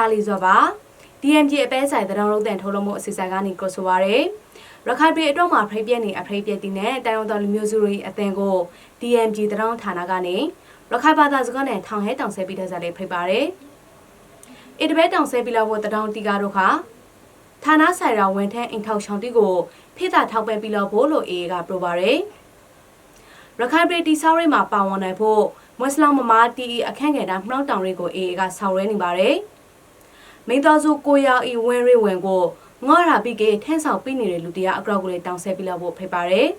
ကာလီဇော်ပါ DMG အပဲဆိုင်တရောင်းလုံးတန်ထုတ်လို့မှုအစီအစဉ်ကနေကိုဆိုပါရယ်ရခိုင်ပြည်အတွက်မှာဖိပြက်နေအဖိပြက်တင်တဲ့တိုင်ဝမ်တော်လူမျိုးစုတွေအသင်ကို DMG တရောင်းဌာနကနေရခိုင်ဘာသာစကားနဲ့ထောင်ဟဲတောင်ဆဲပြီးတဲ့စားလေးဖိပါရယ်အစ်တပဲတောင်ဆဲပြီးလောက်ဖို့တရောင်းတီကားတို့ခါဌာနဆိုင်ရာဝန်ထမ်းအိမ်ထောက်ချောင်းတီကိုဖိတာထောက်ပဲပြီးလောက်ဖို့လို့အေးကပြောပါရယ်ရခိုင်ပြည်တီဆောက်ရိတ်မှာပါဝင်နိုင်ဖို့မွတ်စလင်မမာတီအခန့်ငယ်တာမှောက်တောင်တွေကိုအေးကဆောင်ရဲနေပါတယ်။ မိသားစုကိုရောင်ဤဝင်းရိဝင်ကိုငေါရာပိကေထန်းဆောင်ပြီးနေတဲ့လူတရားအကောက်ကိုလေးတောင်းဆဲပြလောက်ဖို့ဖိတ်ပါတယ်။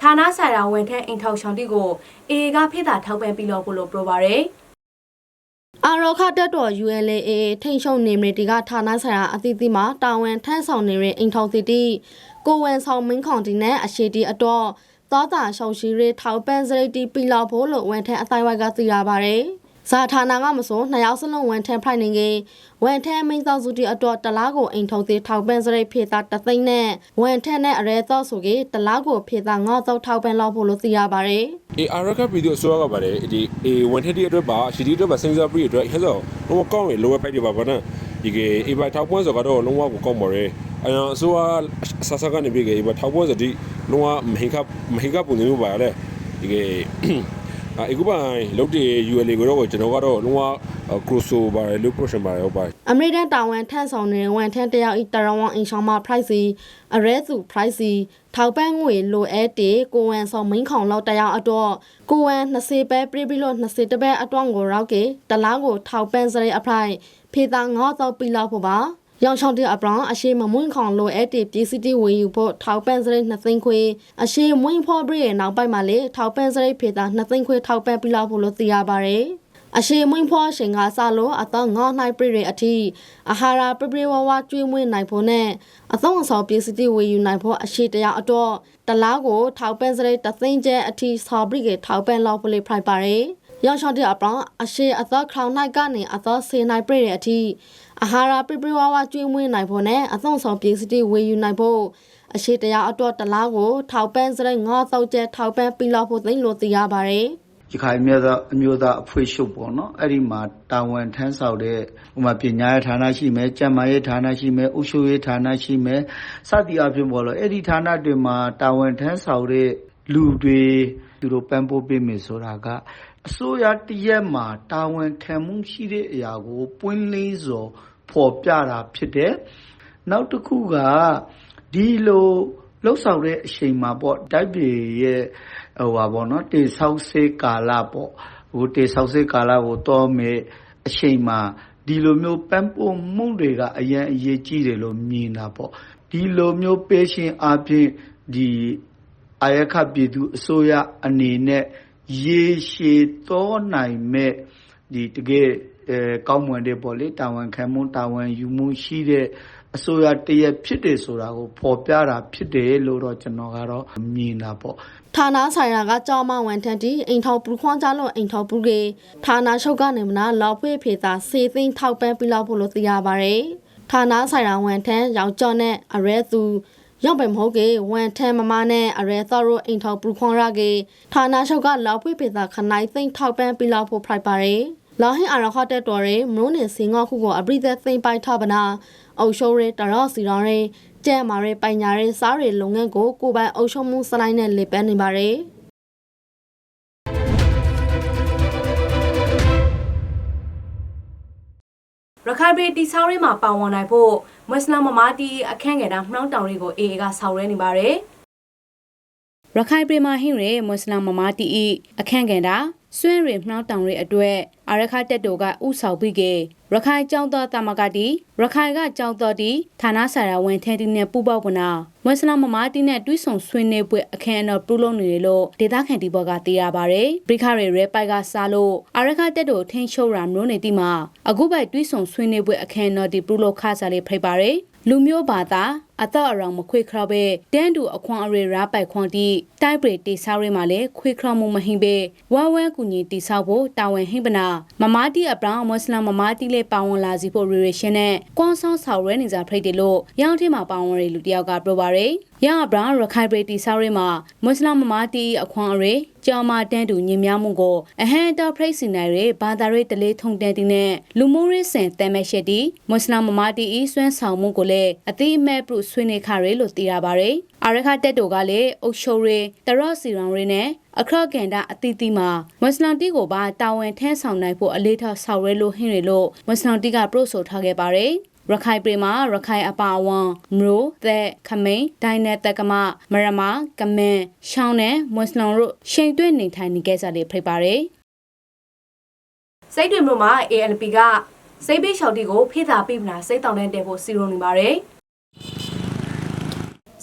ဌာနဆိုင်ရာဝန်ထမ်းအိမ်ထောက်ဆောင်တီကိုအေကဖိတာထောက်ပံ့ပြီးလို့ပို့လို့ပြောပါရယ်အာရောခတက်တော် ULA ထိန်ရှုံနေမတီကဌာနဆိုင်ရာအသီးသီးမှာတာဝန်ထမ်းဆောင်နေတဲ့အိမ်ထောင်သီတီကိုဝန်ဆောင်မင်းခေါင်တီနဲ့အရှိတီအတော့ သောတာရှောင်းရှိရထောက်ပန်းစရိတ်တီပြီလောက်ဖို့လို့ဝန်ထမ်းအတိုင်းဝိုက်ကသိရပါတယ်။ဇာဌာနကမဆိုနှစ်ယောက်စလုံးဝန်ထမ်းဖိုင်နေကေဝန်ထမ်းမင်းသောစုတီအတော့တလားကိုအိမ်ထောင်သီထောက်ပန်းစရိတ်ဖေတာတသိန်းနဲ့ဝန်ထမ်းနဲ့အရဲသောဆိုကေတလားကိုဖေတာငေါသောထောက်ပန်းလောက်ဖို့လို့သိရပါတယ်။အေအာရကဗီဒီယိုဆိုရကပါတယ်ဒီအေဝန်ထက်ဒီအတွက်ပါရှီဒီအတွက်ပါစင်ဆာပရီအတွက်ဟဲ့ဆိုလုံးဝကောင်းရ lower pack တွေပါဗနာ ဒီကေအေဘာထောက်ပွင့်ဆိုကတော့လုံးဝကိုကောင်းပါရယ်အရင်အစိုးရဆဆကနေပြီကေအေဘာထောက်ပွင့်ဆိုဒီလုံးဝမဟင်ကမဟင်ကပုံနေမျိုးပါလေဒီကေအဲကူပိုင်လုတ်တီ ULA ကိုတော့ကျွန်တော်ကတော့လုံးဝ crossover ပါတယ်လို့ portion ပါတယ်ဟုတ်ပါတယ်အမေရိကန်တာဝန်ထမ်းဆောင်တဲ့ဝန်ထမ်းတယောက်ဤတရဝမ်အင်ရှောင်းမ price စီအရဲစု price စီထောက်ပံ့ငွေလိုအပ်တဲ့ကိုဝန်ဆောင်မင်းခေါင်လောက်တယောက်တော့ကိုဝန်20ပဲပြပြီးလို့20တပဲအတွန့်ကိုရောက်ကေတလားကိုထောက်ပံ့စရိတ်အဖိုင် ဖေတာငေါတော့ပြီးလောက်ဖို့ပါရောင်ချောင်းတဲ့အပရောင်အရှိမမွင့်ခေါင်လိုအပ်တဲ့ပြည်စီတီဝေယူဖို့ထောက်ပံ့စရိတ်2သိန်းခွေအရှိမွင့်ဖော်ပြရဲ့နောက်ပိုင်းမှာလေထောက်ပံ့စရိတ်ဖေတာ2သိန်းခွေထောက်ပံ့ပြီးလောက်ဖို့လို့သိရပါတယ်အရှိမွင့်ဖွားရှင်ကစလို့အတော့ငေါနိုင်ပြည့်ရအထိအာဟာရပြပြဝဝကျွေးမွေးနိုင်ဖို့နဲ့အသောအဆောင်ပစ္စည်းဝေယူနိုင်ဖို့အရှိတရားအတော့တလားကိုထောက်ပံ့စရိတ်တသိန်းကျဲအထိဆော်ပရိကေထောက်ပံ့လောက်ဖို့လေဖိုက်ပါရယ် ရောက်ချောင်းတဲ့အပရောင်အရှိအသောခေါင်နိုင်ကနေအသောဆေနိုင်ပြည့်ရအထိအာဟာရပြပြဝဝကျွေးမွေးနိုင်ဖို့နဲ့အသောအဆောင်ပစ္စည်းဝေယူနိုင်ဖို့အရှိတရားအတော့တလားကိုထောက်ပံ့စရိတ်ငေါသောက်ကျဲထောက်ပံ့ပြီးလောက်ဖို့သိလို့သိရပါရယ်ရခိုင်အမျိုးသားအမျိုးသားအဖွဲ့ချုပ်ပေါ့နော်အဲ့ဒီမှာတာဝန်ထမ်းဆောင်တဲ့ဥပမာပညာရေးဌာနရှိမယ်ကျန်းမာရေးဌာနရှိမယ်ဥရှုရေးဌာနရှိမယ်စသည်အပြင်ပေါ့လို့အဲ့ဒီဌာနတွေမှာတာဝန်ထမ်းဆောင်တဲ့လူတွေသူတို့ပန်းပိုးပေးမယ်ဆိုတာက အစိုးရတရက်မှာ တာဝန်ခံမှုရှိတဲ့အရာကို ပွင့်လင်းစွာ ဖော်ပြတာဖြစ်တယ် နောက်တစ်ခုက ဒီလိုလှုပ်ဆောင်တဲ့အချိန်မှာပေါ့တိုက်ပြည်ရဲ့ဟိုပါပေါ့နော်တေဆောက်စေကာလပေါ့ဟိုတေဆောက်စေကာလကိုတော့မယ်အချိန်မှာ ဒီလိုမျိုးပန်းပို့မှုတွေက အရင်အရေးကြီးတယ်လို့ မြင်တာပေါ့ ဒီလိုမျိုး ပေးရှင်အပြင်ဒီအာယခပြည်သူအစိုးရအနေနဲ့ ရေရှည်သောနိုင်မဲ့ဒီတကယ်အဲကောင်းမွန်တဲ့ပေါ့လေတာဝန်ခံမှုတာဝန်ယူမှုရှိတဲ့အစိုးရတရက်ဖြစ်တယ်ဆိုတာကိုဖော်ပြတာဖြစ်တယ်လို့တော့ကျွန်တော်ကတော့မြင်တာပေါ့ဌာနဆိုင်ရာကကြောင်းမဝန်ထမ်းတီအိမ်ထောင်ပူခွန်ကြလို့အိမ်ထောင်ပူကေဌာနချုပ်ကနေမနာလောက်ဖွေဖေသာစေသိန်းထောက်ပံ့ပြီးလောက်ဖို့လို့သိရပါတယ်ဌာနဆိုင်ရာဝန်ထမ်းရောင်ကျော်နဲ့အရဲသူ ရောက်ပဲမဟုတ်ကေဝန်ထမ်းမမနဲ့အရဲသောတို့အိမ်ထောင်ပူခွန်ရကေဌာနချုပ်ကလောက်ဖွေဖေသာခနိုင်သိန်းထောက်ပံ့ပြီးလောက်ဖို့ဖိုက်ပါတယ်လာဟင်အရခတဲ့တော်ရဲမလို့နေစင်ငေါခုကိုအပရိသက်သိမ့်ပိုက်ထပနာအုပ်ရှိုးရဲတရော့စီရောင်းရဲကျဲမာရဲပိုင်ညာရဲစားရဲလုပ်ငန်းကိုကိုပိုင်အုပ်ချုပ်မှုစလိုက်နဲ့လေပန်းနေပါတယ် ရခိုင်ပြည်တီဆောင်းရင်းမှာပါဝင်နိုင်ဖို့မွတ်စလင်မမာတီအခန့်ငယ်တာမှောင်တောင်တွေကိုအေအေကဆောင်ရဲနေပါတယ်ရခိုင်ပြည်မှာဟင်းရဲမွတ်စလင်မမာတီအခန့်ငယ်တာ ဆွဲရမှောင်တောင်တွေအတွက်အာရခတက်တိုကဥဆောင်ပြီးကေရခိုင်ကျောင်းတော်တမကတိရခိုင်ကကျောင်းတော်တီဌာနဆိုင်ရာဝန်ထမ်းတီနဲ့ပူပေါပနာမွတ်စလင်မမာတီနဲ့တွိဆုံဆွေးနွေးပွဲအခမ်းအနားပြုလုပ်နေတယ်လို့ဒေသခံတီဘော်ကသိရပါဗျ။ဘရိခရဲရဲပိုက်ကစားလို့အာရခတက်တိုထင်းချုပ်ရာမျိုးနေတီမှာအခုပိုက်တွိဆုံဆွေးနွေးပွဲအခမ်းအနားတီပြုလုပ်ခါစားလေးဖိတ်ပါဗျ။လူမျိုးဘာသာ အတော့အရောင်မခွေခရပဲတန်းတူအခွန်အရေရာပိုက်ခွန်တီတိုက်ပရိတိဆောက်ရဲမှာလဲခွေခရမှုမဟင်ပဲဝါဝဲကူညီတိဆောက်ဖို့တာဝန်ဟင်ပနာမမာတီအပရောင်မွတ်စလင်မမာတီလဲပါဝင်လာစီဖို့ရေရေရှင်နဲ့ကွန်ဆောင်းဆောက်ရဲနေကြဖိတ်တယ်လို့ရောင်းထင်းမှာပါဝင်ရလူတယောက်ကပြောပါရယ်ရအပရောင်ရခိုင်ပရိတိဆောက်ရဲမှာမွတ်စလင်မမာတီအခွန်အရေ ကြောင်မာတန်းတူညင်များမှုကိုအဟန်တာဖရိတ်စီနိုင်ရဲ့ဘာသာရေးတလေးထုံတန်းတင်နဲ့လူမှုရေးစင်တမ်းမဲ့ရှက်တီမွတ်စလင်မမာတီဤစွမ်းဆောင်မှုကိုလည်းအတိအမဲ့ပြုဆွေးနွေးခရဲလို့သိရပါတယ်အာရခတက်တိုကလည်းအုတ်ရှုံရေးတရော့စီရောင်ရေးနဲ့အခရကန်တာအတီတီမှာမွတ်စလင်တီကိုပါတာဝန်ထမ်းဆောင်နိုင်ဖို့အလေးထားဆောက်ရဲလို့ဟင်းရလို့မွတ်စလင်တီကပရို့ဆိုထားခဲ့ပါတယ် ရခိုင်ပြည်မှာရခိုင်အပါအဝန်မရိုသက်ခမိန်ဒိုင်နက်တက္ကမမရမကမင်ရှောင်းနဲ့မွတ်စလင်တို့ရှိန်တွဲနေထိုင်နေကြကြလေဖိတ်ပါတယ်စိတ်တွေမျိုးမှာ ALP ကစိတ်ပေးလျှောက်တီကိုဖိသားပြမလားစိတ်တောင်းတဲ့တဲဖို့စီရုံနေပါတယ်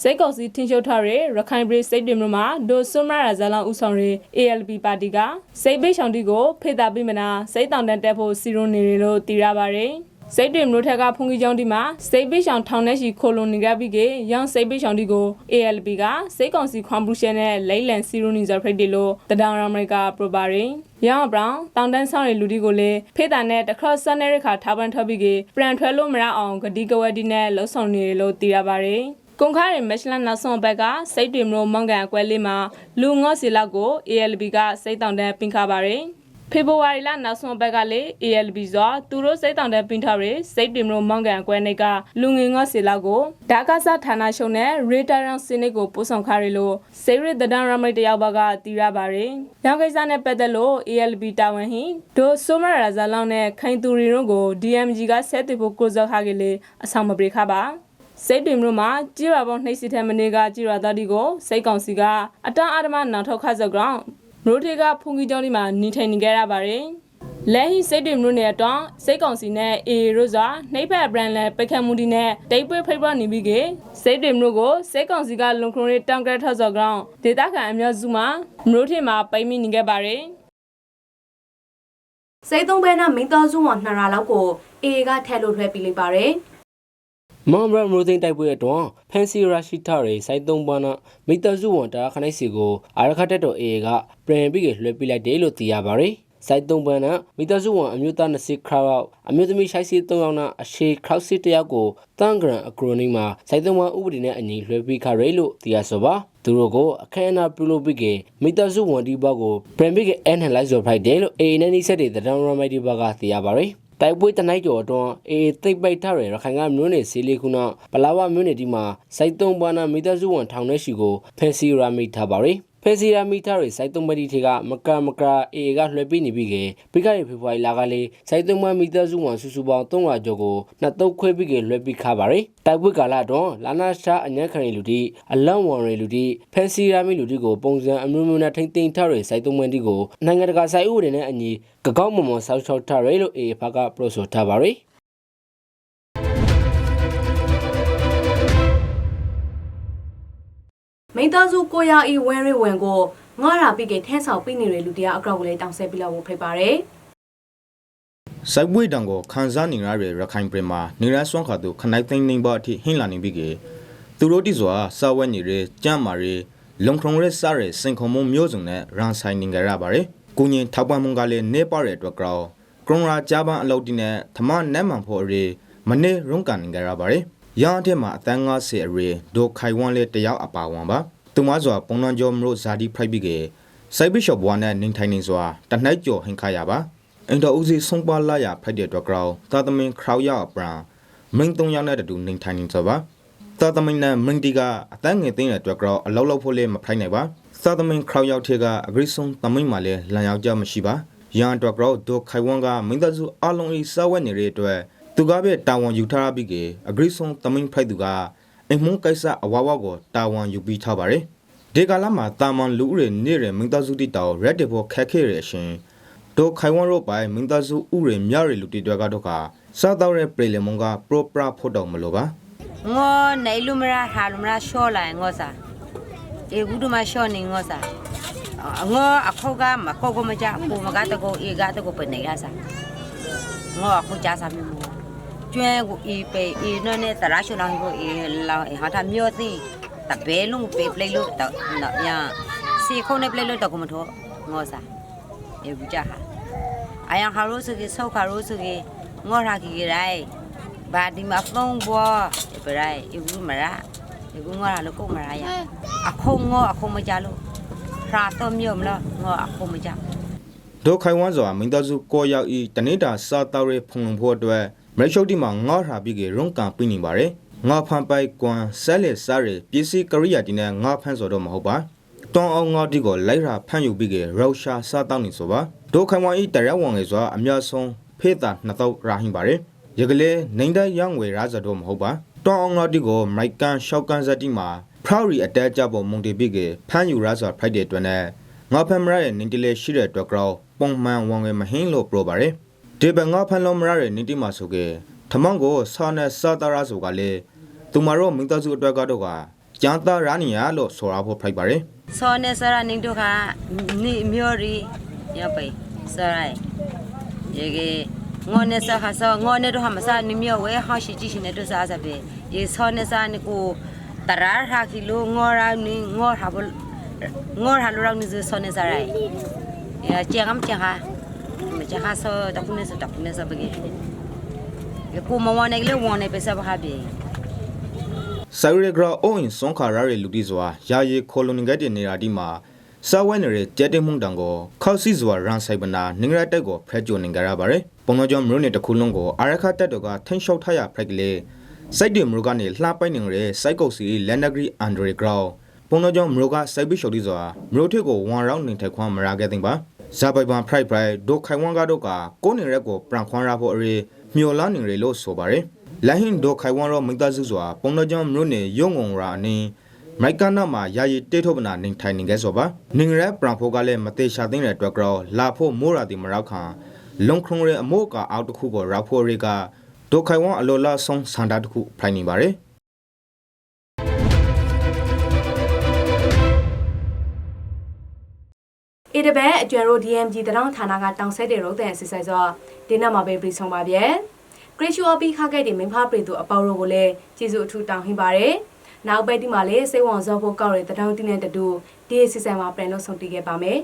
စိတ်ကောက်စီထင်ရှုပ်ထားတဲ့ရခိုင်ပြည်စိတ်တွေမျိုးမှာဒိုဆွမ်းမရာဇာလောင်ဦးဆောင်တဲ့ ALP ပါတီကစိတ်ပိတ်ဆောင်တီကိုဖေတာပိမနာစိတ်တောင်တန်တက်ဖို့စီရုံနေတယ်လို့သိရပါတယ်။ စိတ်တွေမျိုးထက်ကဖုန်ကြီးကျောင်းဒီမှာစိတ်ပိတ်ဆောင်ထောင်ထဲရှိခိုလုံနေကြပြီးကရောင်စိတ်ပိတ်ဆောင်တီကို ALP ကစိတ်ကောင်စီခွန်ပလူရှန်နဲ့လိမ့်လန်စီရုံနေကြဖိတ်တယ်လို့တဒေါင်အမေရိကပရိုပါရင်ရောင်ဘရောင်တောင်တန်းဆောင်တဲ့လူဒီကိုလည်းဖေတာနဲ့တခါဆန်နယ်ရခါထားပန်ထွက်ပြီးကပြန်ထွက်လို့မရအောင်ဂဒီကဝက်ဒီနဲ့လှုပ်ဆောင်နေတယ်လို့သိရပါတယ်။ကုန်ခါရဲ့မက်ရှလန်နောက်ဆုံးဘက်ကစိတ်တွေမလို့မောင်ကန်အကွဲလေးမှာလူငေါ့စီလောက်ကို ALB ကစိတ်တောင်တန်းပင်ခါပါတယ် ဖေဖော်ဝါရီလနောက်ဆုံးဘက်ကလေ ALB ဆိုသူတို့စိတ်တောင်တန်းပင်ထားရစိတ်တွေမလို့မောင်ကန်အကွဲနေကလူငင်ငေါ့စီလောက်ကိုဒါကစားဌာနရှုံနဲ့ရီတာရန်စနစ်ကိုပို့ဆောင်ခါရလို့စေရတဒန်ရမိတ်တယောက်ဘက်ကတီးရပါတယ်။ရောင်ကိစ္စနဲ့ပတ်သက်လို့ ALB တာဝန်ဟင်ဒိုဆိုမရာဇာလောင်းနဲ့ခိုင်သူရီတို့ကို DMG ကဆက်တူဖို့ကိုဇောက်ခါကလေးအဆောင်မပြေခါပါ။စိတ်ပင်မြို့မှာကြည်ရပေါင်းနှိပ်စီတဲ့မနေကကြည်ရသားဒီကိုစိတ်ကောင်စီကအတန်းအာဓမနောက်ထောက်ခတ်စောက်ကောင် မြို့ထေကဖုန်ကြီးကျောင်းဒီမှာနေထိုင်နေကြရပါတယ်လဲဟီစိတ်တွေမြို့နယ်တော့စိတ်ကောင်စီနဲ့အေရိုဇာနှိပ်ဖက်ဘရန်လဲပိတ်ခတ်မှုဒီနဲ့တိတ်ပွေဖိတ်ပွားနေပြီးကစိတ်တွေမြို့ကိုစိတ်ကောင်စီကလုံခရုံးရေးတောင်ကရထောက်စောက်ကောင်ဒေတာခံအမျိုးစုမှာမြို့ထေမှာပိတ်မိနေခဲ့ပါတယ်စိတ်သုံးဘဲနာမိသားစုဝန်နှစ်ရာလောက်ကို AA ကထည့်လို့လွှဲပြီးလိုက်ပါတယ် မွန်ဘရမရိုသိန်းတိုက်ပွဲအတွန်းဖန်စီရရှိထရေစိုက်သုံးပါးနာမိတစုဝန်တာခနိုင်စီကိုအာရခတက်တော် AA ကပြန်ပြီးလွှဲပြလိုက်တယ်လို့သိရပါတယ်စိုက်သုံးပန်းနဲ့မိသားစုဝန်အမျိုးသား20ခရောက်အမျိုးသမီးရှိုက်စီ3ယောက်နဲ့အရှိခရောက်စီ1ယောက်ကိုတန်ဂရန်အကရိုနီမှာစိုက်သုံးပန်းဥပဒေနဲ့အညီလွှဲပြီးခရဲလို့သိရဆိုပါသူတို့ကိုအခမ်းအနားပြုလုပ်ပြီးကမိသားစုဝန်ဒီဘကိုပြန်ပြီးကအန်ဟန်လိုက်ဆိုဖိုက်တယ်လို့ AA နဲ့နှိစက်တဲ့တံတန်းရမိုက်ဒီဘကသိရပါတယ် တိုက်ပွဲတနိုင်ကျော်အတွန်းအေးသိပ်ပိုက်ထားရရခိုင်ကမြို့နယ်စီလီခုနပလာဝမြို့နယ်ဒီမှာစိုက်သုံးပါးနာမိသားစုဝန်ထောင်ထဲရှိကိုဖန်စီရာမိထားပါရယ် ဖန်စီရာမိထားရစိုက်သုံးပါးဒီထေကမကမကအေးကလွှဲပြီးနေပြီကေပြီးခဲ့တဲ့ဖေဖော်ဝါရီလကလေးစိုက်သုံးပါးမိသားစုဝန်စုစုပေါင်း300ကျော်ကိုနှစ်တုပ်ခွဲပြီးကေလွှဲပြီးခါပါရယ်တိုက်ပွဲကာလအတွန်းလာနာရှာအညံ့ခရင်လူတီအလန့်ဝန်ရလူတီဖန်စီရာမိလူတီကိုပုံစံအမျိုးမျိုးနဲ့ထိမ့်သိမ်းထားရစိုက်သုံးပါးဒီကိုနိုင်ငံတကာစိုက်ဥပဒေနဲ့အညီကကောက်မွန်မွန်ဆောက်ရှောက်ထားရလို့အေးဖကပရိုဆိုထားပါရယ် မိသားစုကိုရအီဝဲရဲဝင်ကိုငါရာပြီးကထန်းဆောင်ပြီးနေတဲ့လူတရားအကောက်ကိုလည်းတောင်းဆပြီးလောက်ဖို့ဖိတ်ပါတယ်စိုက်ပွေတံကိုခန်းစားနေရတဲ့ရခိုင်ပြည်မှာနေရဆွမ်းခါသူခနိုင်သိန်းသိန်းပါအထိဟင်းလာနေပြီကေသူတို့တိစွာစာဝဲနေရကြမ်းမာရလုံခုံရဲစားရစင်ခုံမုံမျိုးစုံနဲ့ရန်ဆိုင်နေကြရပါတယ်ကိုညင်ထောက်ပံ့မှုကလည်းနေပါတဲ့အတွက်ကြောကရုံရာဂျာပန်အလုပ်တီနဲ့သမနက်မှန်ဖို့ရမနေ့ရုံးကန်နေကြရပါတယ် ရန်အထက်မှာအတန်း90အရေဒိုခိုင်ဝမ်လေးတယောက်အပါဝန်ပါသူမစွာပုံနှံကျော်မလို့ဇာတိဖိုက်ပြီးကေစိုက်ဘီရှော့ဘွားနဲ့နင်းထိုင်နေစွာတနှိုက်ကျော်ဟင်ခါရပါအင်တာဦးစီဆုံးပါလာရဖိုက်တဲ့အတွက်ကြောသာသမင်ခရောက်ရပရန်မင်းသုံးယောက်နဲ့တူနေထိုင်နေကြပါသာသမင်နဲ့မင်းတီကအတန်းငယ်သိတဲ့အတွက်ကြောအလောက်လောက်ဖို့လည်းမဖိုက်နိုင်ပါသာသမင်ခရောက်ရောက်ထဲကအဂရိဆုံးသမင်မှလည်းလန်ယောက်ကြမရှိပါရန်အတွက်ကြောဒိုခိုင်ဝမ်ကမင်းသားစုအလုံးဤစာဝက်နေတဲ့အတွက် သူကပဲတာဝန်ယူထားပြီးကအဂရိဆုံးသမင်ဖိုက်သူကအင်မုန်းကိစ္စအဝဝကိုတာဝန်ယူပြီးထားပါတယ်ဒီကလာမှာတာမန်လူဦးရနေတဲ့မင်းသားစုတိတောက်ရက်တေဖို့ခက်ခဲရအရှင်ဒိုခိုင်ဝမ်ရိုပိုင်မင်းသားစုဥရေမြရလူတီတွေကတော့ကစားတော့တဲ့ပြည်လမုံကပရိုပရာဖို့တော့မလို့ပါငေါနိုင်လူမရဟာလူမရရှော့လိုက်ငေါစာအေဂူဒမရှော့နေငေါစာငေါအခုကမကောကမကြပူမကတကောအေကတကောပနေရစာငေါအခုကြစာမြမ ကျွဲကိုအေပေအေနော်နဲ့တရာရှောလောင်းကိုအေလောင်းဟာတာမျိုးသိတဘဲလုံးပေပလေးလို့တော့ညာစီခုံးနဲ့ပလေးလို့တော့ကမထောငေါစာအေဂူကြဟာအယံခါရိုးစုကြီးဆောက်ခါရိုးစုကြီးငေါရာကြီးရိုင်ဘာဒီမှာဖုံးဘောပရိုင်အေဂူမရာအေဂူငေါရာလို့ကိုမရာရအခုငေါအခုမကြလို့ဖရာတော့မြို့မလားငါအခုမကြောက်ဒိုခိုင်ဝမ်စွာမင်းသားစုကိုရောက်ဤတနေတာစာတောက်ရဲဖုန်ဖို့အတွက် မရိရှုတ်တီမှာငေါ့ဟာပြီးကရုံကန်ပြနေပါတယ်ငါဖန်ပိုက်ကွမ်ဆဲလက်စားရပစ္စည်းကရိယာတီနဲ့ငါဖန်ဆိုတော့မဟုတ်ပါတောင်းအောင်ငါတီကိုလိုက်ရာဖန်ယူပြီးကရုရှားစာတောက်နေဆိုပါဒိုခိုင်ဝမ်ဤတရက်ဝန်ငယ်စွာအများဆုံးဖေးတာနှစ်တော့ရာဟင်ပါတယ်ရကလေးနိုင်တဲ့ရောင်းဝယ်ရာဇတော့မဟုတ်ပါတောင်းအောင်ငါတီကိုမိုက်ကန်ရှောက်ကန်ဇက်တီမှာဖရော်ရီအတဲကြပေါ်မုန်တီပြီးကဖန်ယူရာဇာဖိုက်တဲ့အတွက်နဲ့ငါဖမ်းမရရဲ့နင်းတလေရှိတဲ့အတွက်ကြောပုံမှန်ဝန်ငယ်မဟင်းလို့ပြောပါတယ် ဒီဘငါဖမ်းလုံးမရရဲ့နင်းတိမှာဆိုကေထမောင်ကိုစာနဲ့စာတရာဆိုကလေသူမတို့မိသားစုအတွက်ကတော့ကကျန်တာရာနီယာလို့ဆိုရဖို့ဖိုက်ပါတယ်စောနေစရာနင်းတို့ကနိမျိုးရီရပိစရိုင်ရေကငေါနေစခါဆောငေါနေတို့ဟာမစားနိမျိုးဝဲဟောရှိကြည့်ရှင်နေတို့စားစားပဲရေစောနေစားနိကိုတရာဟာကီလိုငေါရာနိငေါဟာဘငေါဟာလိုရောင်းနိစောနေစားရိုင်ရကျန်ကမ်ကျန်ဟာ မကျန်ဟာဆောတခုနေစတခုနေစဘကြီးရေကိုမဝနေလေဝနေပစဘဟာပြီဆိုင်ရဂရာအိုင်ဆွန်ခါရာရဲ့လူတီစွာယာယီခိုလိုနီဂတ်တဲ့နေရာဒီမှာစာဝဲနေတဲ့ကျဲတဲ့မှုန်တန်ကိုခောက်စီစွာရန်ဆိုင်ပနာနင်္ဂရတက်ကိုဖရက်ဂျိုနင်္ဂရပါတယ်ပုံတော်ကြောင့်မြို့နယ်တစ်ခုလုံးကိုအာရခတက်တော်ကထင်းလျှောက်ထားရဖရက်ကလေးစိုက်တယ်မရကနေလှပိုက်နေတဲ့စိုက်ကုတ်စီလန်နဂရီအန်ဒရီဂရောင်းပုံတော်ကြောင့်မရကစိုက်ပိရှော်တီစွာမရထစ်ကိုဝန်ရောင်းနေထိုင်ခွမ်းမရခဲ့တဲ့ပါ ဇာပိုင်ပန်ဖရိုက်ဖရိုက်ဒိုခိုင်ဝမ်ကတော့ကကိုနေရက်ကိုပရန်ခွမ်းရဖို့အရေးမျော်လန်းနေတယ်လို့ဆိုပါတယ်လိုင်းဟင်ဒိုခိုင်ဝမ်ရောမိသားစုစွာပုံတော်ကြောင့်မြို့နယ်ရုံငုံရာအင်းမိုက်ကနာမှာယာယီတေထုတ်ပနာနေထိုင်နေခဲ့ဆိုပါနင်ရပရန်ဖိုကလည်းမသေးရှာသိတဲ့အတွက်ကြောလာဖို့မိုးရာတီမရောက်ခံလုံခုံရဲအမိုးကအောက်တစ်ခုကိုရောက်ဖို့ရေကဒိုခိုင်ဝမ်အလိုလာဆုံးစန္ဒတစ်ခုဖိုင်နေပါတယ် အေတဘဲအကျွမ်းတို့ DMG တရောင်းဌာနကတောင်ဆဲတဲ့ရုပ်တဲ့အစီအစဉ်ဆိုဒီနောက်မှာပဲပြီးဆုံးပါဗျဲဂရစ်ရှူအပီခါခဲ့တဲ့မင်းဖားပရီသူအပေါရိုကိုလည်းကျေးဇူးအထူးတောင်းဟင်းပါတယ်နောက်ပဲဒီမှာလေစိတ်ဝင်စားဖို့ကောက်ရတဲ့တရောင်းတင်းတဲ့တူဒီအစီအစဉ်မှာပြန်လို့ဆုံးတည်ခဲ့ပါမယ်